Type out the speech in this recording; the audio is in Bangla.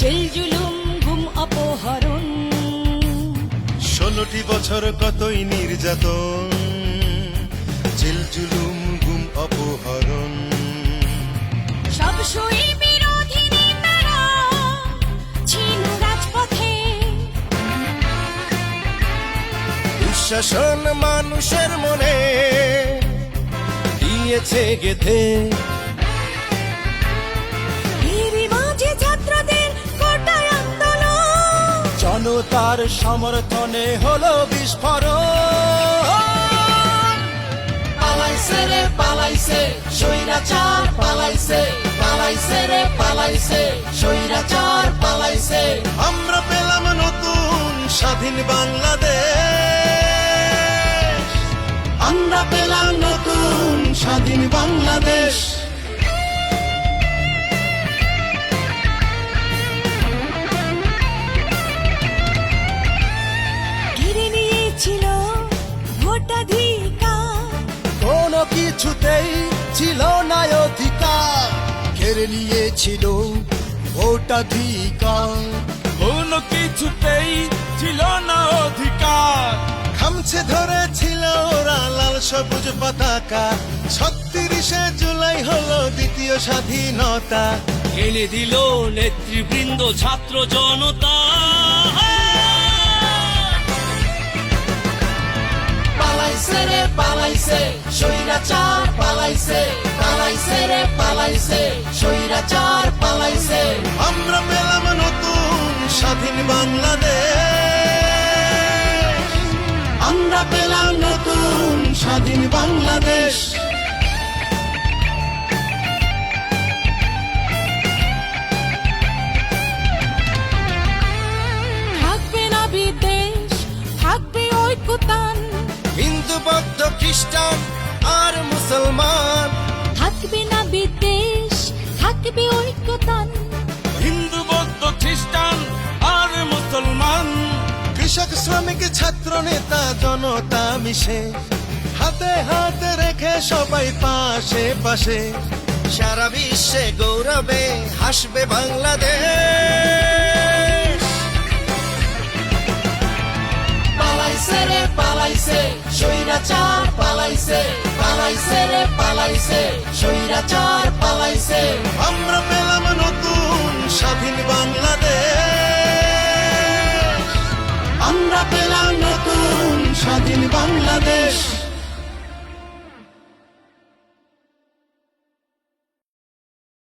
জেল অপহরণ। ষোলোটি বছর কতই নির্যাতন? জেল গুম অপহরণ। সব সই মানুষের মনে দিয়েছে গেথে। জনতার সমর্থনে হলো বিস্ফোরণ। পালাইছে রে পালাইছে স্বৈরাচার পালাইছে পালাইছে রে পালাইছে স্বৈরাচার পালাইছে। আমরা পেলাম নতুন স্বাধীন বাংলাদেশ। আমরা পেলাম কিছুতেই ছিল না অধিকার। কেড়ে নিয়েছিল ভোটাধিকার। কোনো কিছুতেই ছিল না অধিকার। খামছে ধরেছিল ওরা লাল সবুজ পতাকা। ছত্রিশে জুলাই হলো দ্বিতীয় স্বাধীনতা। এনে দিল নেতৃবৃন্দ ছাত্র জনতা। পালাইছে রে পালাইছে। স্বৈরাচার পালাইছে পালাইছে রে পালাইছে। স্বৈরাচার পালাইছে। আমরা পেলাম নতুন স্বাধীন বাংলাদেশ। আমরা পেলাম নতুন স্বাধীন বাংলাদেশ। বৌদ্ধ খ্রিস্টান আর মুসলমান। থাকবে না বিদেশ থাকবে ঐক্যতান। হিন্দু বৌদ্ধ খ্রিস্টান আর মুসলমান। কৃষক শ্রমিক ছাত্র নেতা জনতা মিশে। হাতে হাতে রেখে সবাই পাশে পাশে। সারা বিশ্বে গৌরবে হাসবে বাংলাদেশ। পালাইছে রে পালাইছে স্বৈরাচার পালাইছে পালাইছে রে পালাইছে স্বৈরাচার পালাইছে। আমরা পেলাম নতুন স্বাধীন বাংলাদেশ। আমরা পেলাম নতুন স্বাধীন বাংলাদেশ।